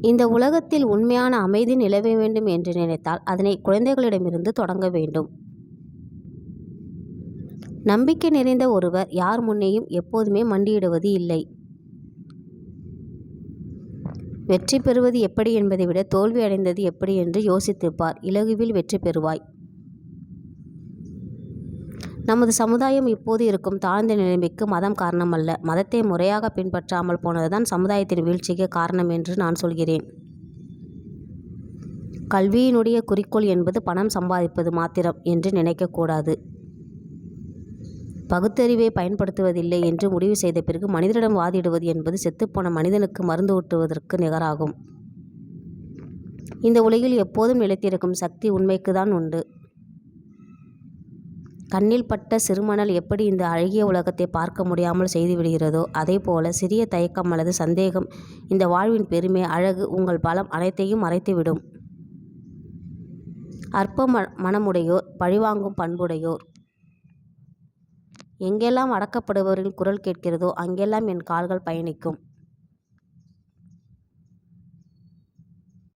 இந்த உலகத்தில் உண்மையான அமைதி நிலவ வேண்டும் என்று நினைத்தால் அதனை குழந்தைகளிடமிருந்து தொடங்க வேண்டும். நம்பிக்கை நிறைந்த ஒருவர் யார் முன்னேயும் எப்போதுமே மண்டியிடுவது இல்லை. வெற்றி பெறுவது எப்படி என்பதை விட தோல்வி அடைந்தது எப்படி என்று யோசித்துப்பார் இலகுவில் வெற்றி பெறுவாய். நமது சமுதாயம் இப்போது இருக்கும் தாழ்ந்த நிலைமைக்கு மதம் காரணமல்ல. மதத்தை முறையாக பின்பற்றாமல் போனதுதான் சமுதாயத்தின் வீழ்ச்சிக்கு காரணம் என்று நான் சொல்கிறேன். கல்வியினுடைய குறிக்கோள் என்பது பணம் சம்பாதிப்பது மாத்திரம் என்று நினைக்கக்கூடாது பகுத்தறிவை பயன்படுத்துவதில்லை என்று முடிவு செய்த பிறகு மனிதனிடம் வாதிடுவது என்பது செத்துப்போன மனிதனுக்கு மருந்து ஊட்டுவதற்கு நிகராகும். இந்த உலகில் எப்போதும் நிலைத்திருக்கும் சக்தி உண்மைக்கு தான் உண்டு. கண்ணில் பட்ட சிறுமணல் எப்படி இந்த அழகிய உலகத்தை பார்க்க முடியாமல் செய்துவிடுகிறதோ அதேபோல சிறிய தயக்கம் அல்லது சந்தேகம் இந்த வாழ்வின் பெருமை அழகு உங்கள் பலம் அனைத்தையும் மறைத்துவிடும். அற்ப ம மனமுடையோர் பழிவாங்கும் பண்புடையோர். எங்கெல்லாம் அடக்கப்படுபவரின் குரல் கேட்கிறதோ அங்கெல்லாம் என் கால்கள் பயணிக்கும்.